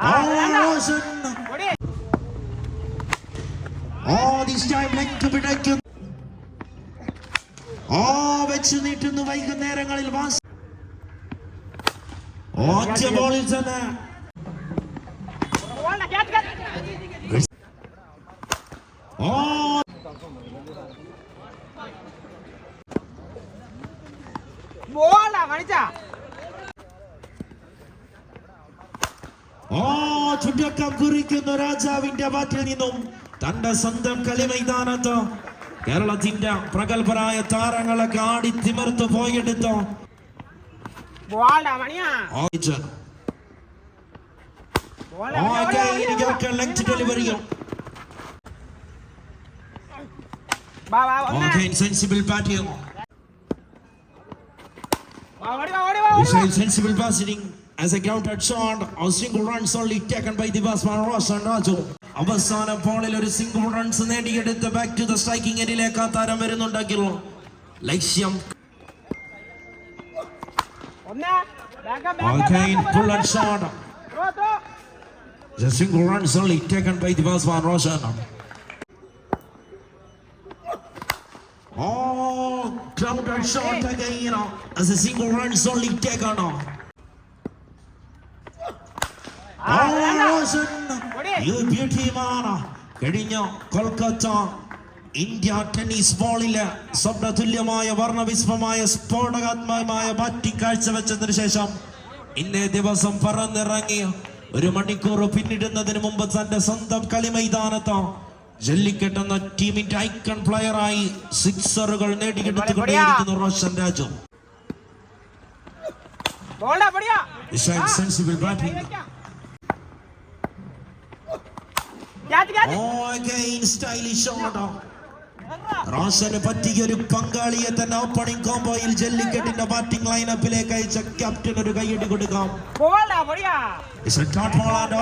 Roshan. Oh, this time length പിടയ്ക്കും. ഓ വെച്ച് നീട്ടുന്നു വൈകുന്നേരങ്ങളിൽ വാസ്. ഒറ്റ ബോളിൽ തന്നെ. ഓ ബോളാ കളിച്ചാ ഓ ചുറ്റക്കം കുറിക്കുന്ന രാജാവിന്റെ ബാറ്റിൽ നിന്നും തന്റെ സ്വന്തം കളി മൈതാനത്ത് കേരളത്തിന്റെ പ്രഗത്ഭരായ താരങ്ങളെ ആടി തിമിർത്ത് പോയെടുത്തു. സെൻസിബിൾ ഓക്കെ സെൻസിബിൾ വാ ഓടി വാ ഓടി വാ ഓടി വാ. Vishal sensible passing as a grounded shot. A single runs only taken by the batsman Roshan Raju. അവസാന ബോളിൽ ഒരു സിംഗിൾ റൺസ് നേടിയെടുത്ത് ബാക്ക് ടു ദ സ്ട്രൈക്കിംഗ് എരിലേക്ക് ആ താരം വരുന്നുണ്ടെങ്കിലും ലക്ഷ്യം ഒന്ന് back back Again, pull and shot. Throw throw The single runs only taken by the batsman Roshan. Oh, grounded shot again as a single runs only taken. കഴിഞ്ഞ Kolkata India tennis ബോളിൽ സ്വപ്നതുല്യമായ വർണവിസ്മമായ സ്ഫോടകാത്മകമായ batting കാഴ്ചവെച്ചതിന് ശേഷം ഇന്നേ ദിവസം പറന്നിറങ്ങിയ ഒരു മണിക്കൂർ പിന്നിടുന്നതിന് മുമ്പ് തന്റെ സ്വന്തം കളി മൈതാനത്ത് ജല്ലിക്കെട്ട് എന്ന ടീമിന്റെ ഐക്കൺ പ്ലെയറായി സിക്സറുകൾ നേടിയെടുത്തുകൊണ്ടേയിരിക്കുന്നു Roshan Raju. Sensible batting. Stylish shot. റോഷന് പറ്റിയ ഒരു പങ്കാളിയെ തന്നെ ഓപ്പണിംഗ് കോംബോയിൽ ജെല്ലിക്കെട്ടിന്റെ ബാറ്റിംഗ് ലൈനപ്പിലേക്ക് അയച്ച ക്യാപ്റ്റൻ ഒരു കൈയടി കൊടുക്കാം.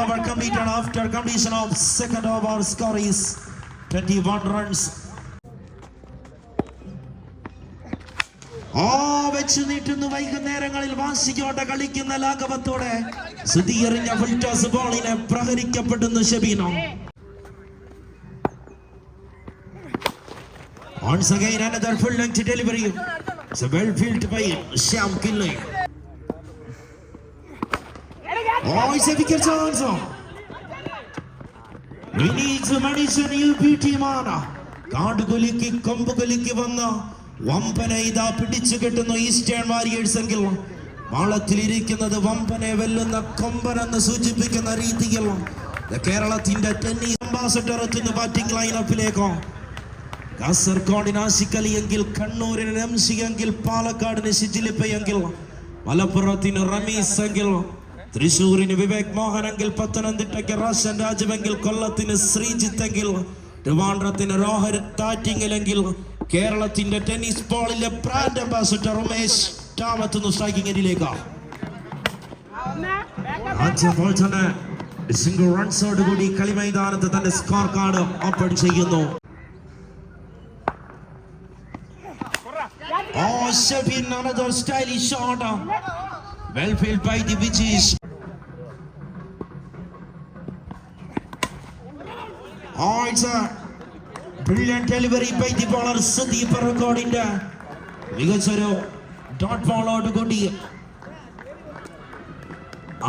Over completed after completion of second over score is 21 runs. ഓ വെച്ച് നീട്ടുന്നു വൈകുന്നേരങ്ങളിൽ വാശിയോടെ കളിക്കുന്ന ലാഘവത്തോടെ സുധീറിഞ്ഞ ഫുൾ ടോസ് ബോളിനെ പ്രഹരിക്കപ്പെടുന്നു ഷബീനോ. Once again, another full length delivery. It's a well filled by Shyam Killay. Oh, it's a wicket chance. We need some additional beauty mana. കാടുകൊലിക്ക് കൊമ്പുകൊലിക്ക് വന്ന വമ്പനെ ഇതാ പിടിച്ചു കെട്ടുന്നു ഈസ്റ്റേൺ വാരിയേഴ്സ് എങ്കിൽ മാളത്തിലിരിക്കുന്നത് വമ്പനെ വെല്ലുന്ന കൊമ്പനെന്ന് സൂചിപ്പിക്കുന്ന രീതിയിൽ കേരളത്തിന്റെ ടെന്നീസ് അംബാസഡർ എത്തുന്ന ബാറ്റിംഗ് ലൈനപ്പിലേക്കോ കാസർഗോഡിന് ആശിക്കലിയെങ്കിൽ കണ്ണൂരിന് രംശിയെങ്കിൽ പാലക്കാടിന് ശിജിലിപ്പയെങ്കിൽ മലപ്പുറത്തിന് റമീസ് എങ്കിൽ തൃശൂരിന് വിവേക് മോഹനെങ്കിൽ പത്തനംതിട്ടയ്ക്ക് റോഷൻ രാജുവെങ്കിൽ കൊല്ലത്തിന് ശ്രീജിത്തെങ്കിൽ ട്രിവാൻഡ്രത്തിന് രോഹൻ താറ്റിങ്ങിലെങ്കിൽ കേരളത്തിന്റെ ടെന്നീസ് ബോളിലെ ബ്രാൻഡ് അംബാസിഡർ ഉമേഷ് ടാമത്തുന്നു സ്ട്രൈക്കിംഗ് ബാക്ക് ആദ്യ ബോൾ കളി മൈതാനത്ത് തന്റെ സ്കോർ കാർഡ് ഓപ്പൺ ചെയ്യുന്നു. Oh, Sabin, another stylish shot. Well filled by the Vichis. Oh, it's a brilliant delivery by the bowler Sandeep റെക്കോർഡിന്റെ മികച്ചൊരു ഡോട്ട് ബോളോട് കൂടി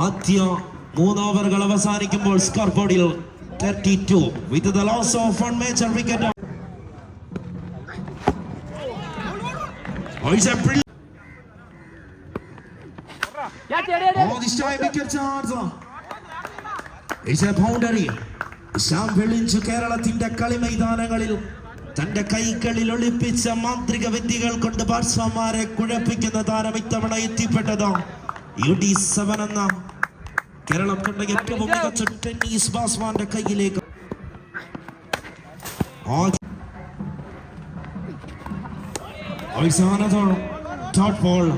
ആദ്യ മൂന്ന് ഓവറുകൾ അവസാനിക്കുമ്പോൾ സ്കോർ ബോർഡിൽ thirty two with the loss of one major wicket Oh, this time wicket chance. It's a boundary. Shyam വെളിഞ്ചു കേരളത്തിന്റെ കളി മൈതാനങ്ങളിൽ തന്റെ കൈകളിൽ ഒളിപ്പിച്ച മാന്ത്രിക വിദ്യകൾ കൊണ്ട് ബാറ്റ്സ്മാൻമാരെ കുഴപ്പിക്കുന്ന താരം ഇത്തവണ എത്തിപ്പെട്ടത് യു ഡി സെവൻ എന്ന കേരളം കണ്ട ഏറ്റവും മികച്ച ടെന്നീസ് ബാറ്റ്സ്മാന്റെ കയ്യിലേക്ക് It's another dot ball.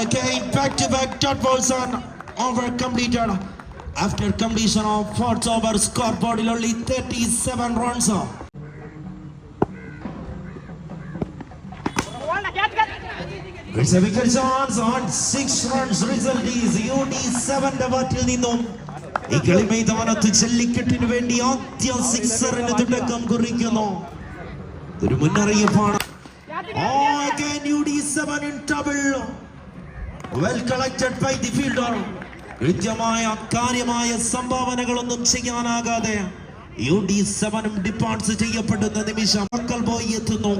Again, back-to-back dot balls on over completed. After completion of fourth over, scoreboard only 37 runs. It's a wicked chance on six runs. Result is UD7 ന്റെ ബാറ്റിൽ നിന്നും ഈ കളി മൈതാനത്ത് വേണ്ടി ആദ്യ സിക്സറിന് തുടക്കം കുറിക്കുന്നു ഒരു മുന്നറിയിപ്പാണ് again UD7 in trouble. Well collected by the fielder. കൃത്യമായ കാര്യമായ സംഭാവനകളൊന്നും ചെയ്യാനാകാതെ യു ഡി സെവനും ഡിപ്പാർട്സ് ചെയ്യപ്പെടുന്ന നിമിഷം മക്കൾ പോയി എത്തുന്നു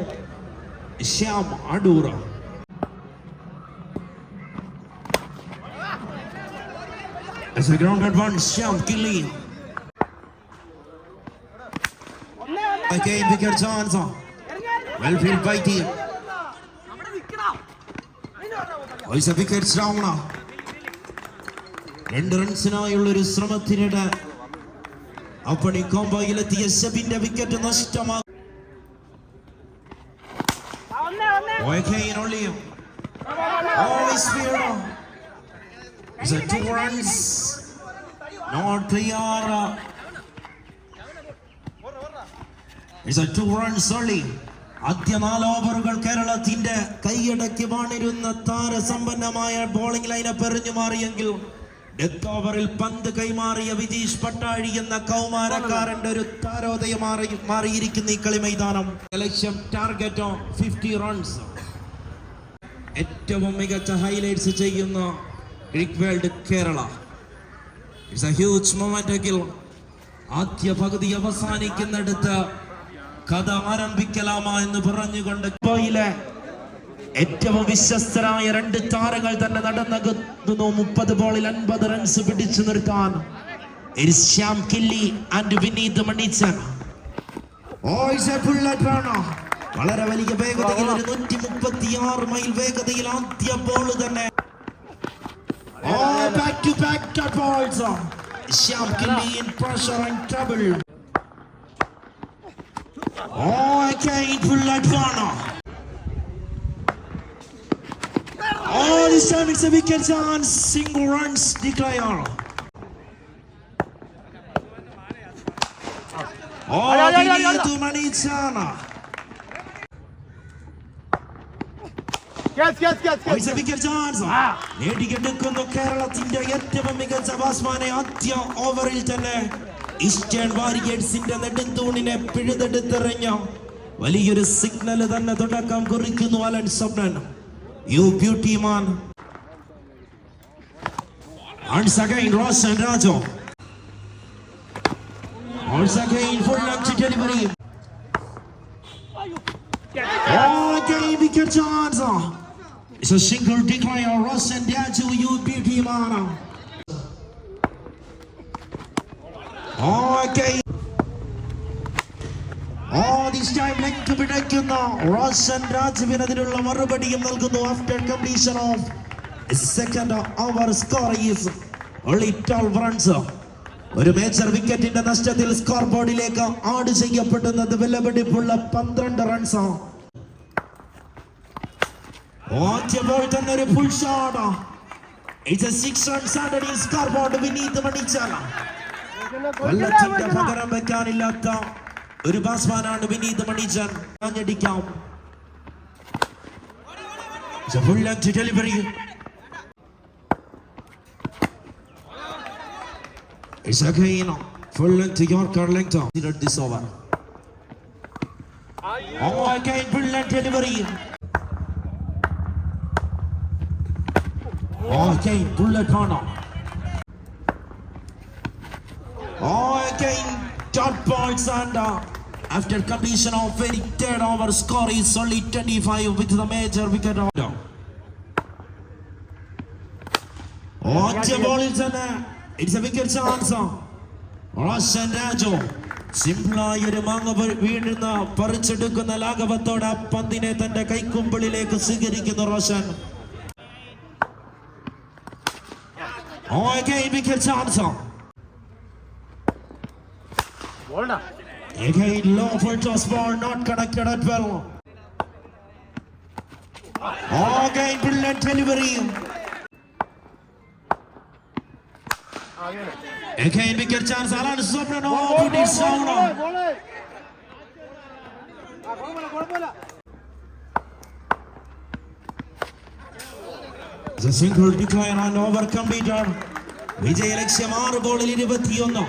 Shyam Adoor As the grounded one, Shyam ഒന്നേ Again, bigger chance. Well filled by team. Oh, a wicket down. രണ്ട് റൺസിനായുള്ള ഒരു ശ്രമത്തിനിടെ അപ്പണി കോംബോയിലെത്തിയ ഷബിന്റെ വിക്കറ്റ് നഷ്ടമാകും only. Oh, it's field. It's two runs. Not clear. It's a two runs only. ആദ്യ നാല് ഓവറുകൾ കേരളത്തിന്റെ കൈയടക്കി വാണിരുന്ന താരസമ്പന്നമായ ബോളിംഗ് ലൈനപ്പ് എറിഞ്ഞു മാറിയെങ്കിൽ ഡെത്ത് ഓവറിൽ പന്ത് കൈമാറിയ വിജീഷ് പട്ടാഴി എന്ന കൗമാരക്കാരന്റെ ഒരു താരോദയം മാറി മാറിയിരിക്കുന്ന ഈ കളി മൈതാനം ലക്ഷ്യം ടാർഗറ്റോ ഫിഫ്റ്റി റൺസ് ഏറ്റവും മികച്ച ഹൈലൈറ്റ്സ് ചെയ്യുന്ന crick world Kerala it's a huge moment ആദ്യ പകുതി അവസാനിക്കുന്നിടത്ത് കഥ ആരംഭിക്കലാമ എന്ന് പറഞ്ഞുകൊണ്ട് ഗോയിലെ ഏറ്റവും വിശ്വസ്തരായ രണ്ട് താരങ്ങൾ തന്നെ നടന്നു മുപ്പത് ബോളിൽ അൻപത് റൺസ് പിടിച്ചു നിർത്താൻ. It is Shyam കില്ലി and Vineeth Manichan. Oh it's a bullet runner വളരെ വലിയ വേഗതയിൽ ഒരു നൂറ്റി മുപ്പത്തി ആറ് മൈൽ വേഗതയിൽ ആദ്യ ബോൾ തന്നെ. Back to back top also. Shyam can be in pressure and trouble. Oh, again full now. Oh, this time it's a wicked chance. Single runs declare. Oh, Vinny to Manichana. നേടിയെടുക്കുന്നു കേരളത്തിന്റെ ഏറ്റവും മികച്ച ബാസ്മാനെ ആദ്യ ഓവറിൽ തന്നെ eastern വാരിയേഴ്സിന്റെ നെടുന്തൂണിനെ പിഴുതെടുത്തെറിഞ്ഞ വലിയൊരു signal തന്നെ തുടക്കം കുറിക്കുന്നു Alan Swapnan you beauty man Once again, Roshan Rajo. Once again, full length delivery. Oh, again, wicket chance. A single declare. You beauty man. Oh, Okay. Oh, this time leg പിടയ്ക്കുന്ന the രാജുവിന് അതിനുള്ള മറുപടിയും നൽകുന്നു after completion of second over score is only 12 runs ഒരു major വിക്കറ്റിന്റെ നഷ്ടത്തിൽ score ബോർഡിലേക്ക് add ചെയ്യപ്പെടുന്നത് വിലപിടിപ്പുള്ള പന്ത്രണ്ട് റൺസ് ആദ്യ ബോൾ തന്നെ ഒരു full shot it's a six runs add score board Vineeth മണിച്ചാല കൊല്ലത്തിന്റെ പകരം വെക്കാനില്ലാത്ത ഒരു ബാസ്മാനാണ് Vineeth Manichan ആഞ്ഞടിക്കാം full length delivery It's again full length Yorker length. This over. Oh, again full length delivery. Oh, again bullet corner. Oh, again, dot balls and uh, after completion of very third over, score is only 25 with the major wicket order. ഒറ്റ ബോളിൽ തന്നെ it's a wicket chance Roshan Raju സിംപ്ലായി ഒരു മാങ്ങ വീഴുന്ന പറിച്ചെടുക്കുന്ന ലാഘവത്തോടെ പന്തിനെ തന്റെ കൈക്കുമ്പിളിലേക്ക് സ്വീകരിക്കുന്നു റോഷൻ വിക്കറ്റ് ചാൻസ് ബോൾഡാ Again, low full toss ball, not connected at well. Again, brilliant delivery. Again, wicket chance. Alan Sobran, oh, put it down. Single decline on over completed. വിജയ ലക്ഷ്യം ആറ് ബോളിൽ ഇരുപത്തിയൊന്ന്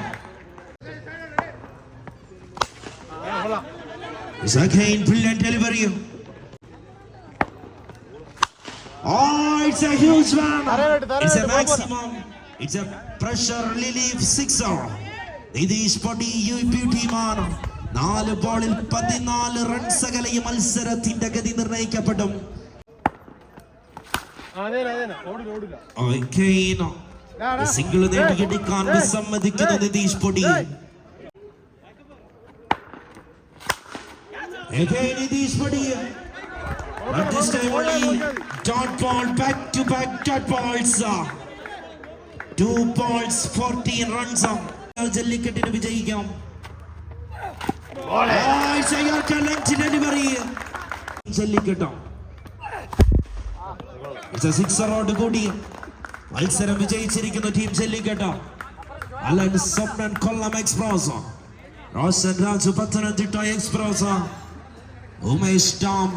delivery. Oh, it's a huge one. It's a maximum. It's a pressure relief sixer. Nitheesh പടി U P ടീമാണ് നാല് ബോളിൽ പതിനാല് റൺസ് അകലെ മത്സരത്തിന്റെ ഗതി നിർണയിക്കപ്പെടും സിംഗിൾ നേടിയെടുക്കാൻ വിസമ്മതിക്കുന്ന നിതീഷ് പൊടി Again, നിതീഷ് പൊടി But this time only dot ball back to back dot balls. Two balls, 14 runs. ജല്ലിക്കെട്ടിന് വിജയിക്കാം ജല്ലിക്കെട്ടോ സിക്സറോട് കൂടി മത്സരം വിജയിച്ചിരിക്കുന്ന ടീം ചെല്ലിക്കട്ടോ Alan Swapnan Kollam express Roshan Raju Pathanamthitta express Umesh dam